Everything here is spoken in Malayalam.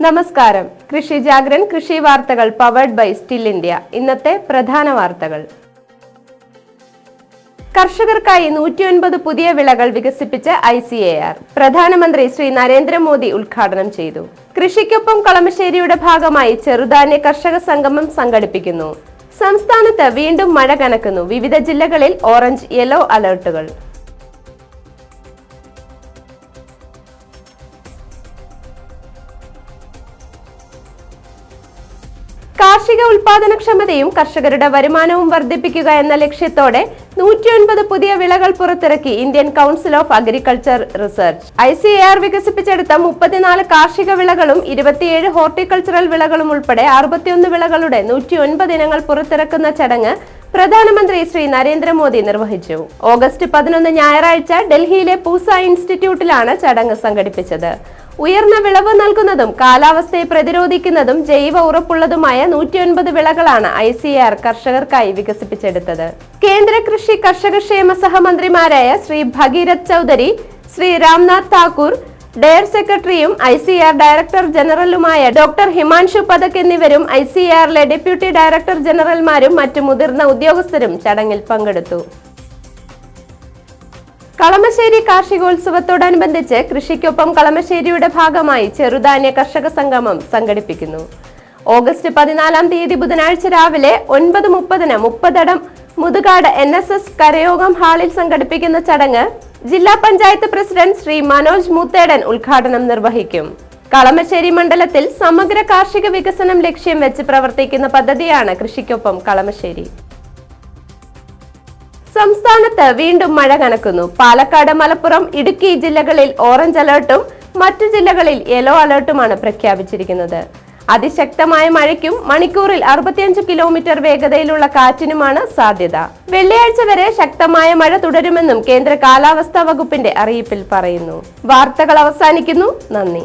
നമസ്കാരം. കൃഷി ജാഗ്രൻ കൃഷി വാർത്തകൾ പവേർഡ് ബൈ സ്റ്റിൽ ഇന്ത്യ ഇന്നത്തെ പ്രധാന വാർത്തകൾ. കർഷകർക്കായി നൂറ്റിയൊൻപത് പുതിയ വിളകൾ വികസിപ്പിച്ച് ഐ സി എ ആർ. പ്രധാനമന്ത്രി ശ്രീ നരേന്ദ്രമോദി ഉദ്ഘാടനം ചെയ്തു. കൃഷിക്കൊപ്പം കളമശ്ശേരിയുടെ ഭാഗമായി ചെറുധാന്യ കർഷക സംഗമം സംഘടിപ്പിക്കുന്നു. സംസ്ഥാനത്ത് വീണ്ടും മഴ കനക്കുന്നു. വിവിധ ജില്ലകളിൽ ഓറഞ്ച് യെല്ലോ അലർട്ടുകൾ കാർഷിക ഉൽപാദനക്ഷമതയും കർഷകരുടെ വരുമാനവും വർദ്ധിപ്പിക്കുക എന്ന ലക്ഷ്യത്തോടെ നൂറ്റിയൊൻപത് പുതിയ വിളകൾ പുറത്തിറക്കി Indian council of agriculture research. I C A R വികസിപ്പിച്ചെടുത്ത മുപ്പത്തിനാല് കാർഷിക വിളകളും ഇരുപത്തിയേഴ് ഹോർട്ടിക്കൾച്ചറൽ വിളകളും ഉൾപ്പെടെ അറുപത്തിയൊന്ന് വിളകളുടെ നൂറ്റിയൊൻപത് ഇനങ്ങൾ പുറത്തിറക്കുന്ന ചടങ്ങ് പ്രധാനമന്ത്രി ശ്രീ നരേന്ദ്രമോദി നിർവഹിച്ചു. ഓഗസ്റ്റ് പതിനൊന്ന് ഞായറാഴ്ച ഡൽഹിയിലെ പൂസ ഇൻസ്റ്റിറ്റ്യൂട്ടിലാണ് ചടങ്ങ് സംഘടിപ്പിച്ചത്. ഉയർന്ന വിളവ് നൽകുന്നതും കാലാവസ്ഥയെ പ്രതിരോധിക്കുന്നതും ജൈവ ഉറപ്പുള്ളതുമായ നൂറ്റിയൊൻപത് വിളകളാണ് ഐ സി ആർ കർഷകർക്കായി വികസിപ്പിച്ചെടുത്തത്. കേന്ദ്ര കൃഷി കർഷക ക്ഷേമ സഹമന്ത്രിമാരായ ശ്രീ ഭഗീരഥ് ചൗധരി ശ്രീ രാംനാഥ് താക്കൂർ ഡയർ സെക്രട്ടറിയും ഐ സി ആർ ഡയറക്ടർ ജനറലുമായ ഡോക്ടർ ഹിമാൻഷു പദക് എന്നിവരും ഐ സി ആറിലെ ഡെപ്യൂട്ടി ഡയറക്ടർ ജനറൽമാരും മറ്റു മുതിർന്ന ഉദ്യോഗസ്ഥരും ചടങ്ങിൽ പങ്കെടുത്തു. കളമശ്ശേരി കാർഷികോത്സവത്തോടനുബന്ധിച്ച് കൃഷിക്കൊപ്പം കളമശ്ശേരിയുടെ ഭാഗമായി ചെറുധാന്യ കർഷക സംഗമം സംഘടിപ്പിക്കുന്നു. ഓഗസ്റ്റ് പതിനാലാം തീയതി ബുധനാഴ്ച രാവിലെ ഒൻപത് മുപ്പതിന് Muppathadam Muthukad N S S കരയോഗം ഹാളിൽ സംഘടിപ്പിക്കുന്ന ചടങ്ങ് ജില്ലാ പഞ്ചായത്ത് പ്രസിഡന്റ് ശ്രീ മനോജ് മൂത്തേടൻ ഉദ്ഘാടനം നിർവഹിക്കും. കളമശ്ശേരി മണ്ഡലത്തിൽ സമഗ്ര കാർഷിക വികസനം ലക്ഷ്യം വെച്ച് പ്രവർത്തിക്കുന്ന പദ്ധതിയാണ് കൃഷിക്കൊപ്പം കളമശ്ശേരി. സംസ്ഥാനത്ത് വീണ്ടും മഴ കനക്കുന്നു. പാലക്കാട് മലപ്പുറം ഇടുക്കി ജില്ലകളിൽ ഓറഞ്ച് അലർട്ടും മറ്റു ജില്ലകളിൽ യെല്ലോ അലർട്ടുമാണ് പ്രഖ്യാപിച്ചിരിക്കുന്നത്. അതിശക്തമായ മഴയ്ക്കും മണിക്കൂറിൽ അറുപത്തിയഞ്ച് കിലോമീറ്റർ വേഗതയിലുള്ള കാറ്റിനുമാണ് സാധ്യത. വെള്ളിയാഴ്ച വരെ ശക്തമായ മഴ തുടരുമെന്നും കേന്ദ്ര കാലാവസ്ഥാ വകുപ്പിന്റെ അറിയിപ്പിൽ പറയുന്നു. വാർത്തകൾ അവസാനിക്കുന്നു. നന്ദി.